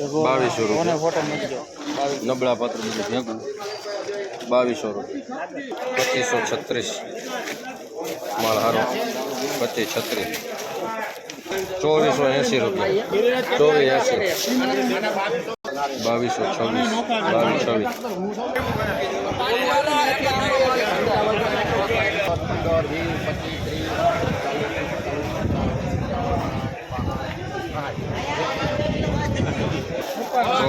બાવીસો રૂપિયા. ફોટો મૂકજો. નબળા પાત્ર બધું ભેગું. બાવીસો રૂપિયા. પચીસો છત્રીસ. માલ હારો. પચીસ છત્રીસ. ચોવીસો એંસી રૂપિયા. ચોવીસ એંસી. બાવીસો છવ્વીસ. બાવીસ છવ્વીસ.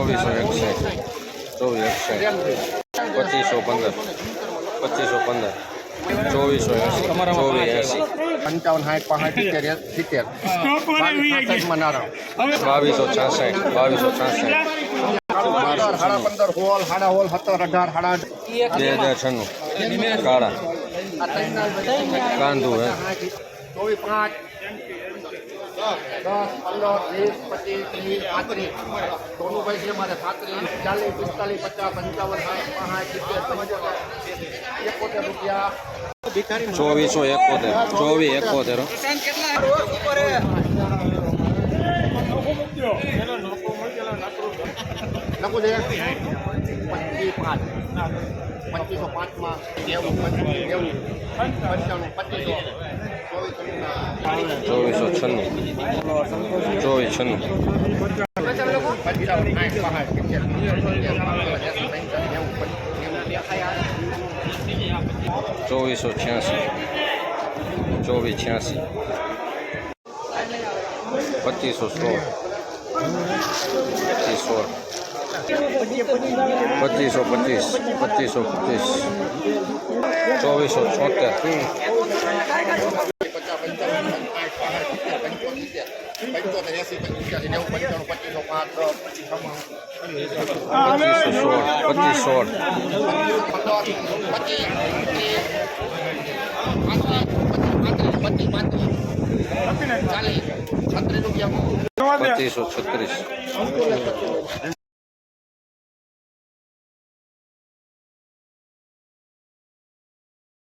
ચોવીસો એકસઠ ચોવીસ એકસઠ પચીસો પંદર પચીસો પંદર ચોવીસો એંસી ચોવીસ એસી પંચાવન સાઠ પાંસઠ સિત્તેર સિત્તેર બાવીસો છાસઠ બાવીસો છાસઠ સાડા પંદર હોલ સાડા હોલ સત્તર અઢાર સાડા બે હજાર છન્નું કાળા કાંદુ હે ચોવીસ પાંચ ચાલીસ પિસ્તાલીસ પચાસ પંચાવન એકોતેર રૂપિયા ચોવીસો એકોતેર ચોવીસ એકોતેર. લખું છે પચીસ પાંચ પચીસો પાંચમાં નેવું નેવું પંચાણું પચીસો ચોવીસ છન્નું. ચોવીસ છન્નું. ચોવીસો છ્યાસી. ચોવીસ છ્યાસી. પચીસો સોળ. પચીસ સોળ. પચીસો પચીસ. પચીસો પચીસ. ચોવીસો છોતેર. પંચોતેર પંચ્યાસી નેવું પંચાણું પચીસો પાંચ પચીસ પચીસો સોળ પચીસો છત્રીસ